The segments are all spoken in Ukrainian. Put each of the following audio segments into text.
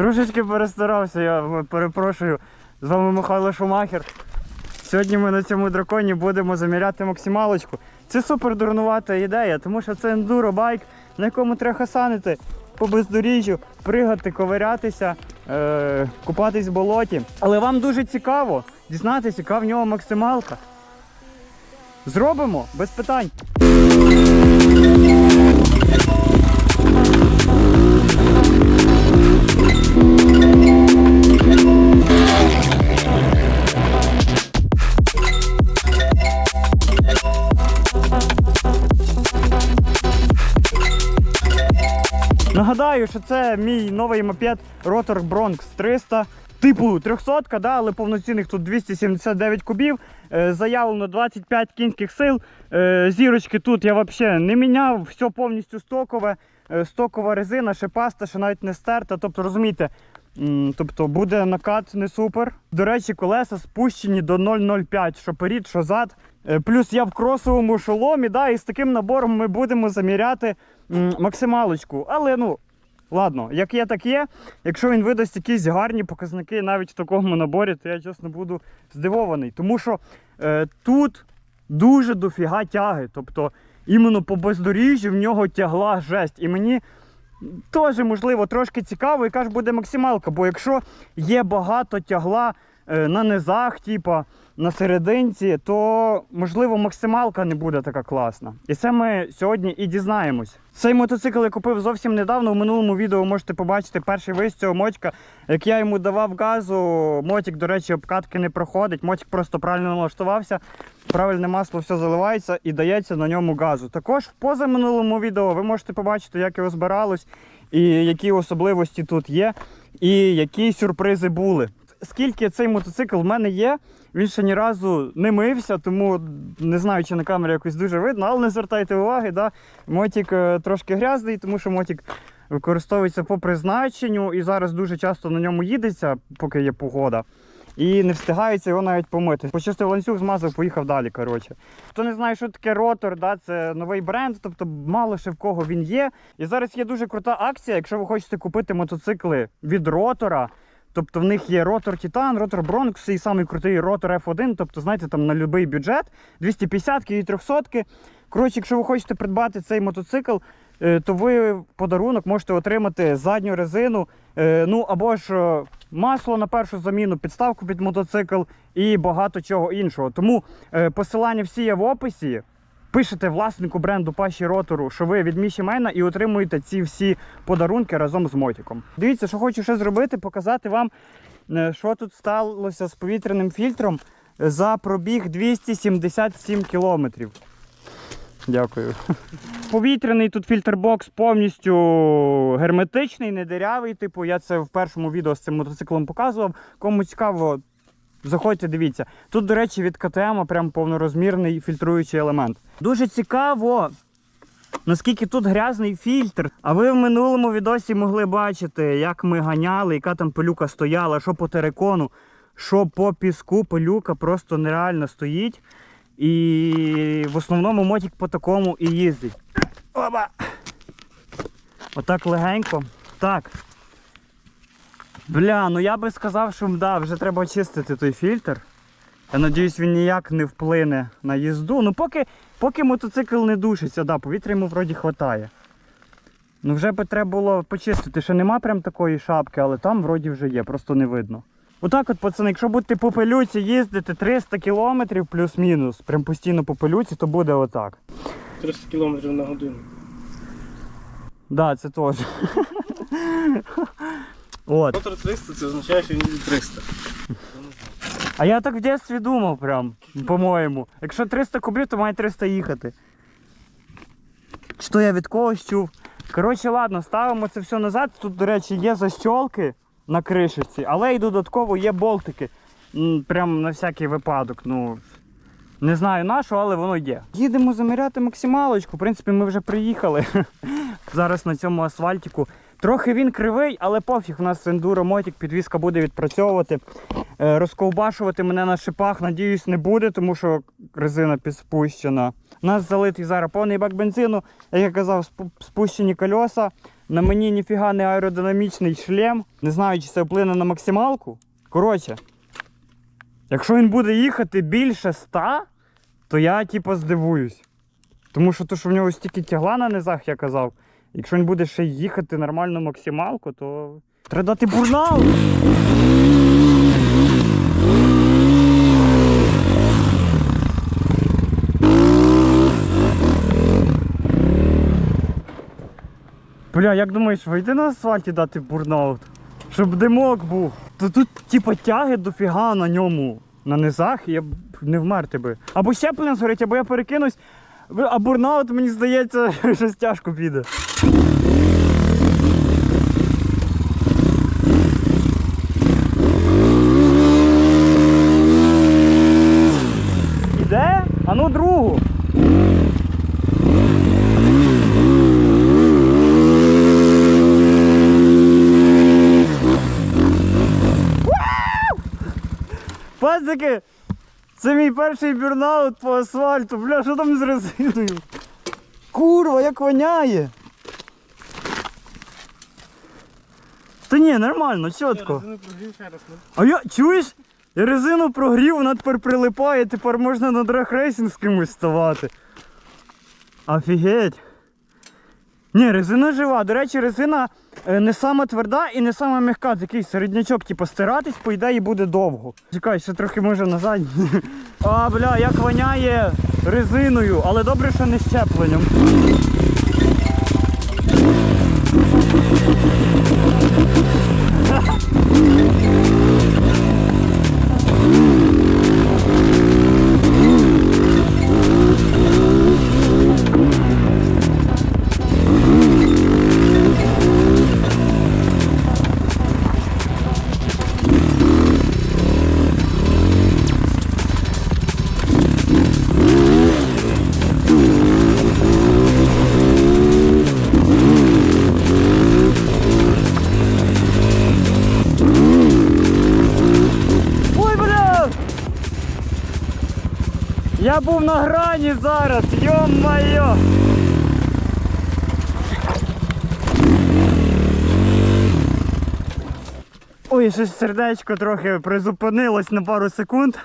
Трошечки перестарався, я перепрошую. З вами Михайло Шумахер. Сьогодні ми на цьому драконі будемо заміряти максималочку. Це супер дурнувата ідея, тому що це ендуро байк, на якому треба хасанити по бездоріжжю, пригати, ковирятися, е- купатись в болоті. Але вам дуже цікаво дізнатися, яка в нього максималка. Зробимо без питань. Нагадаю, що це мій новий мопед Rotor Bronx 300. Типу 300, да, але повноцінних тут 279 кубів. Е, заявлено 25 кінських сил. Е, зірочки тут я взагалі не міняв, все повністю стокове. Е, стокова резина, ще паста, ще навіть не стерта. Тобто, розумієте, тобто буде накат не супер. До речі, колеса спущені до 0,05, що перед, що зад. Плюс я в кросовому шоломі, да, і з таким набором ми будемо заміряти максималочку. Але ну, ладно, як є, так є. Якщо він видасть якісь гарні показники навіть в такому наборі, то я чесно буду здивований. Тому що е, тут дуже дофіга тяги. Тобто, іменно по бездоріжжю в нього тягла жесть. І мені теж, можливо, трошки цікаво, яка ж буде максималка. Бо якщо є багато тягла на низах, типа на серединці, то можливо максималка не буде така класна. І це ми сьогодні і дізнаємось. Цей мотоцикл я купив зовсім недавно. В минулому відео можете побачити перший виїзд цього мотика. Як я йому давав газу, мотик, до речі, обкатки не проходить. Мотик просто правильно налаштувався, правильне масло все заливається і дається на ньому газу. Також в позаминулому відео ви можете побачити, як його збиралось, і які особливості тут є, і які сюрпризи були. Скільки цей мотоцикл в мене є, він ще ні разу не мився, тому не знаю, чи на камері якось дуже видно, але не звертайте уваги, да? мотик е, трошки грязний, тому що мотик використовується по призначенню і зараз дуже часто на ньому їдеться, поки є погода. І не встигається його навіть помити. Почистив ланцюг, змазав, поїхав далі. коротше. Хто не знає, що таке ротор, да, це новий бренд, тобто мало ще в кого він є. І зараз є дуже крута акція, якщо ви хочете купити мотоцикли від ротора. Тобто в них є ротор Титан, ротор Бронкс і самий крутий ротор F1. Тобто, знаєте, там на будь-який бюджет 250 і 300 Коротше, якщо ви хочете придбати цей мотоцикл, е, то ви подарунок можете отримати задню резину, е, ну або ж е, масло на першу заміну, підставку під мотоцикл і багато чого іншого. Тому посилання всі є в описі. Пишете власнику бренду Паші Ротору, що ви від Міші Мена і отримуєте ці всі подарунки разом з мотиком. Дивіться, що хочу ще зробити, показати вам, е, що тут сталося з повітряним фільтром за пробіг 277 кілометрів. Дякую. Повітряний тут фільтрбокс повністю герметичний, не дирявий. Типу, я це в першому відео з цим мотоциклом показував. Кому цікаво, заходьте, дивіться. Тут, до речі, від КТМ прям повнорозмірний фільтруючий елемент. Дуже цікаво, наскільки тут грязний фільтр. А ви в минулому відосі могли бачити, як ми ганяли, яка там пилюка стояла, що по терикону, що по піску пилюка просто нереально стоїть. І в основному мотик по такому і їздить. Оба! Отак легенько. Так. Бля, ну я би сказав, що да, вже треба чистити той фільтр. Я надіюсь, він ніяк не вплине на їзду. Ну поки, поки мотоцикл не душиться, да, повітря йому вроді хватає. Ну вже би треба було почистити. Ще нема прям такої шапки, але там вроді вже є, просто не видно. Отак от, пацани, якщо будете по пилюці їздити 300 кілометрів плюс-мінус, прям постійно по пилюці, то буде отак. 300 км на годину. Да, це теж. От. Мотор 300 це означає, що він їде 300. А я так в дитинстві думав прям, по-моєму. Якщо 300 кубів, то має 300 їхати. Що я від когось чув. Коротше, ладно, ставимо це все назад. Тут, до речі, є защолки на кришечці, але й додатково є болтики. Прям на всякий випадок. Ну, не знаю на що, але воно є. Їдемо заміряти максималочку. В принципі, ми вже приїхали. Зараз на цьому асфальтику. Трохи він кривий, але пофіг, у нас ендуро мотик, підвізка буде відпрацьовувати. Е, Розковбашувати мене на шипах, надіюсь, не буде, тому що резина підспущена. У нас залитий зараз повний бак бензину, як я казав, спущені кольоса. На мені ніфіга не аеродинамічний шлем. Не знаю, чи це вплине на максималку. Коротше, якщо він буде їхати більше 100, то я типу здивуюсь. Тому що то, що в нього стільки тягла на низах, я казав. Якщо він буде ще їхати нормально максималку, то треба дати бурнаут. Бля, як думаєш, вийде на асфальті дати бурнаут? Щоб димок був. То тут, типа, тяги дофіга на ньому. На низах, я б не вмерти би. Або щеплення згорить, або я перекинусь. А бурнаут, мені здається, щось тяжко піде. Іде? А ну другу. Пацики, це мій перший бюрнаут по асфальту. Бля, що там з резиною? Курва, як воняє. Та ні, нормально, чітко. Ну. А я чуєш? Я резину прогрів, вона тепер прилипає, тепер можна на драгрейсинг з кимось ставати. Офігеть. Ні, резина жива. До речі, резина е, не сама тверда і не сама м'яка. Такий середнячок, типу, стиратись, по ідеї буде довго. Чекай, ще трохи може назад. А, бля, як воняє резиною, але добре, що не щепленням. Ha ha ha! Я був на грані зараз, йо-майо! Ой, щось сердечко трохи призупинилось на пару секунд.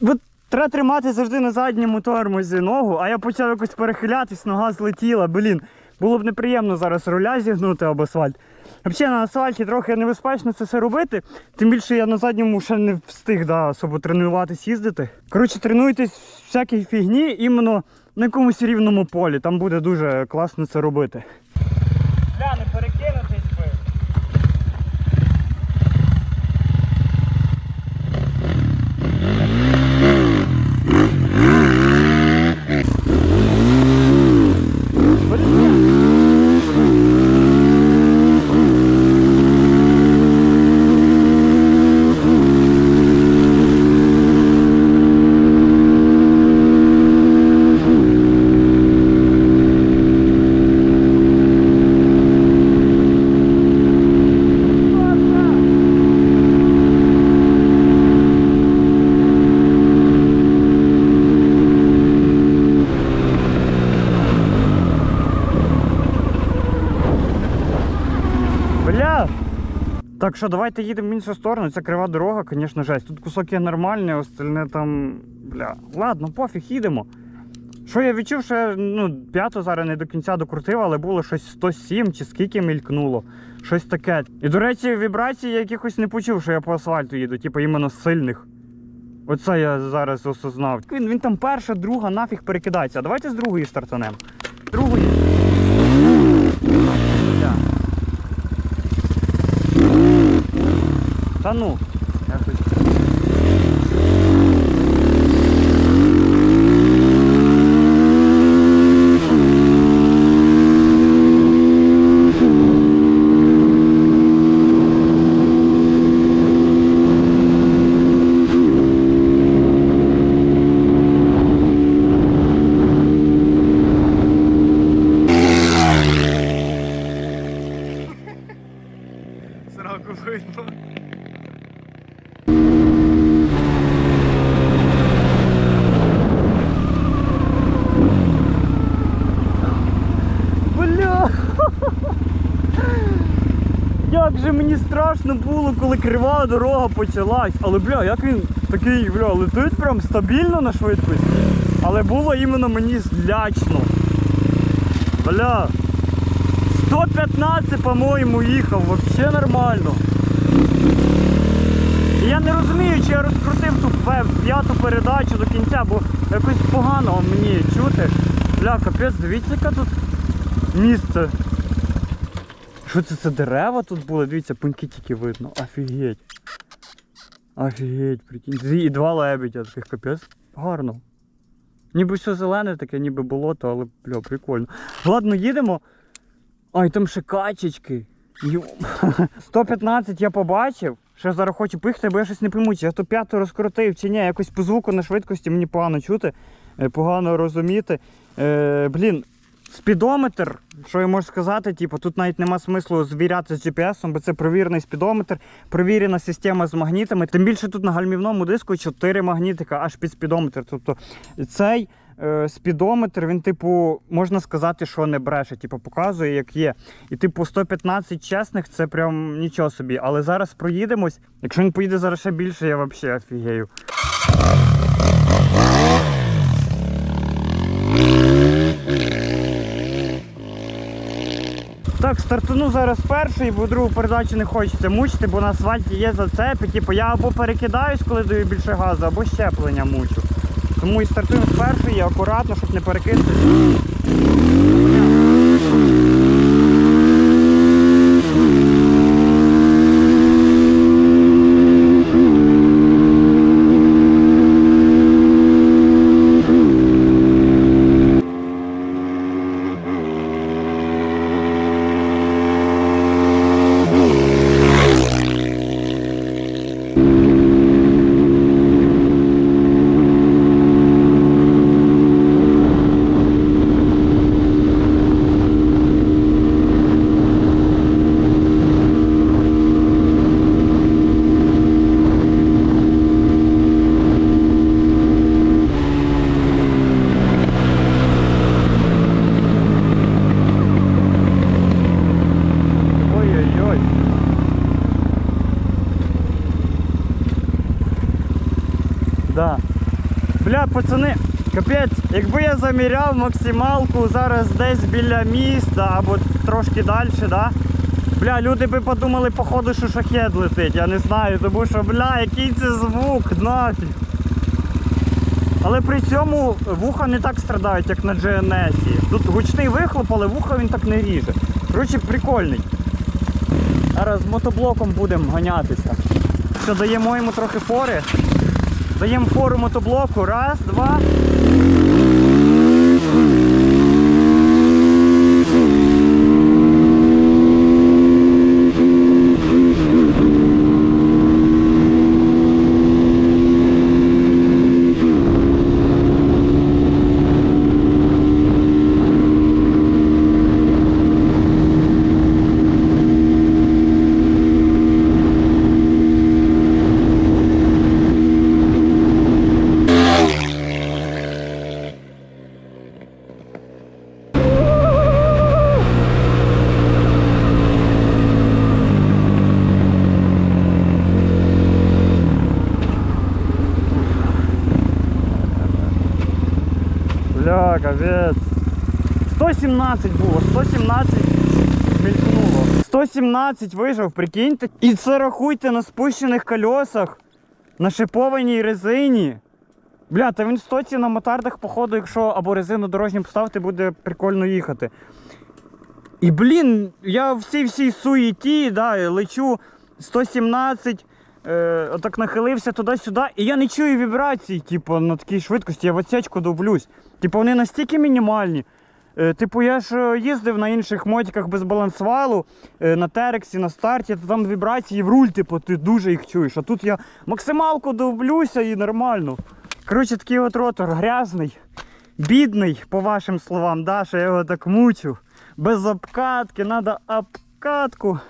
Бо треба тримати завжди на задньому тормозі ногу, а я почав якось перехилятись, нога злетіла. Блін, було б неприємно зараз руля зігнути об асфальт. Взагалі на асфальті трохи небезпечно це все робити. Тим більше я на задньому ще не встиг да, особо тренуватись їздити. Коротше, тренуйтесь всякій фігні іменно на якомусь рівному полі. Там буде дуже класно це робити. Бля, не перекинутись би. Блін. Бля! Так що давайте їдемо в іншу сторону. Це крива дорога, звісно, жесть. Тут кусок є нормальний, остальне там. Бля. Ладно, пофіг, їдемо. Що я відчув, що я ну, п'яту зараз не до кінця докрутив, але було щось 107 чи скільки мількнуло. Щось таке. І до речі, вібрації я якихось не почув, що я по асфальту їду, типу іменно сильних. Оце я зараз осознав. Він, він там перша, друга, нафіг перекидається. Давайте з другої стартанемо. Другої. Та ну. Якось. Сраку видно. же мені страшно було, коли крива дорога почалась. Але бля, як він такий, бля, летить прям стабільно на швидкості. Але було іменно мені злячно. Бля. 115, по-моєму, їхав, вообще нормально. І я не розумію, чи я розкрутив ту п'яту передачу до кінця, бо якось погано мені чути. Бля, капець, дивіться, яке тут місце. Що це, це дерева тут були? Дивіться, пеньки тільки видно. Офігеть. Офігеть, прикинь. І два лебедя таких капець. Гарно. Ніби все зелене таке, ніби болото, але бля, прикольно. Ладно, їдемо. Ай, там ще качечки. Йом. 115 я побачив. Ще зараз хочу пихти, бо я щось не пойму, чи я то п'яту розкрутив, чи ні. Якось по звуку на швидкості мені погано чути, е, погано розуміти. Е, блін, спідометр, що я можу сказати, типу, тут навіть нема смислу звіряти з GPS, бо це провірений спідометр, провірена система з магнітами. Тим більше тут на гальмівному диску 4 магнітика аж під спідометр. Тобто цей е, спідометр, він, типу, можна сказати, що не бреше, типу, показує, як є. І, типу, 115 чесних це прям нічого собі. Але зараз проїдемось. Якщо він поїде зараз ще більше, я взагалі офігею. Так, стартану зараз перший, бо другу передачу не хочеться мучити, бо на асфальті є зацепи. Типу я або перекидаюсь, коли даю більше газу, або щеплення мучу. Тому і стартуємо з першої, акуратно, щоб не перекинути. Ой-ой-ой. Да. Бля, пацани, капець, якби я заміряв максималку зараз десь біля міста або трошки далі, да? Бля, люди би подумали, походу, що шахет летить, я не знаю, тому що, бля, який це звук, нафіг. Але при цьому вуха не так страдають, як на GNS. Тут гучний вихлоп, але вуха він так не ріже. Коротше, прикольний. Зараз з мотоблоком будемо ганятися. Що, даємо йому трохи фори. Даємо фору мотоблоку. Раз, два. Капець. 117 було, 117 мелькнуло. 117 вижив, прикиньте. І це рахуйте на спущених колесах, на шипованій резині. Бля, та він в стоці на мотардах, походу, якщо або резину дорожню поставити, буде прикольно їхати. І блін, я в цій всій суєті, да, лечу 117, е, отак нахилився туди-сюди, і я не чую вібрацій, типу, на такій швидкості, я в отсечку довблюсь. Типу, вони настільки мінімальні. Е, типу, я ж е, їздив на інших мотиках без балансвалу, е, на терексі, на старті, то там вібрації в руль, типу, ти дуже їх чуєш. А тут я максималку довблюся і нормально. Коротше, такий от ротор грязний, бідний, по вашим словам, да, що я його так мучу. Без обкатки, треба обкатку.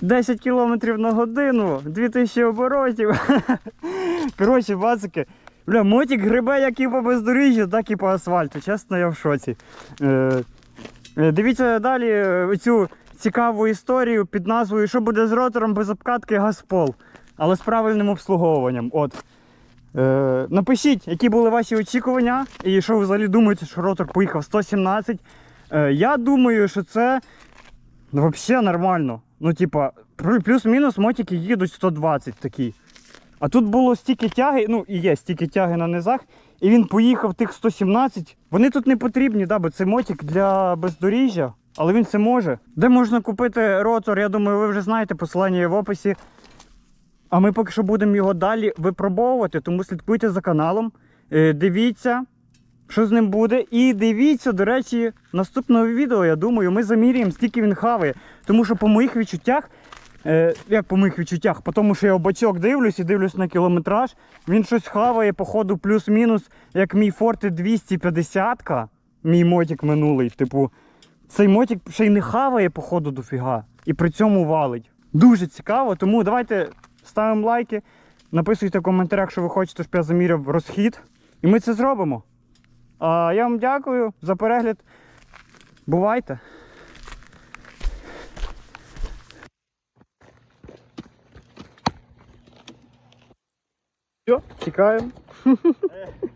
10 км на годину, 2000 оборотів. Коротше, бацики. Бля, мотик грибе як і по бездоріжжю, так і по асфальту. Чесно, я в шоці. Е, е, дивіться далі е, цю цікаву історію під назвою Що буде з ротором без обкатки Газпол, але з правильним обслуговуванням. От. Напишіть, які були ваші очікування, і що ви взагалі думаєте, що ротор поїхав 117. Е, я думаю, що це взагалі нормально. Ну, типа, плюс-мінус мотики їдуть 120 такі. А тут було стільки тяги, ну і є стільки тяги на низах, і він поїхав тих 117. Вони тут не потрібні, да, бо це мотик для бездоріжжя, але він це може. Де можна купити ротор, я думаю, ви вже знаєте, посилання є в описі. А ми поки що будемо його далі випробовувати, тому слідкуйте за каналом. Е, Дивіться, що з ним буде. І дивіться, до речі, наступного відео, я думаю, ми заміряємо, скільки він хаває. Тому що по моїх відчуттях, е, як по моїх відчуттях, по тому що я бачок дивлюсь і дивлюсь на кілометраж, він щось хаває, походу, плюс-мінус, як мій Forte 250 мій мотик минулий. Типу, цей мотик ще й не хаває, походу, дофіга. І при цьому валить. Дуже цікаво, тому давайте ставимо лайки, написуйте в коментарях, що ви хочете, щоб я заміряв розхід. І ми це зробимо. А я вам дякую за перегляд. Бувайте! Все, тікаємо.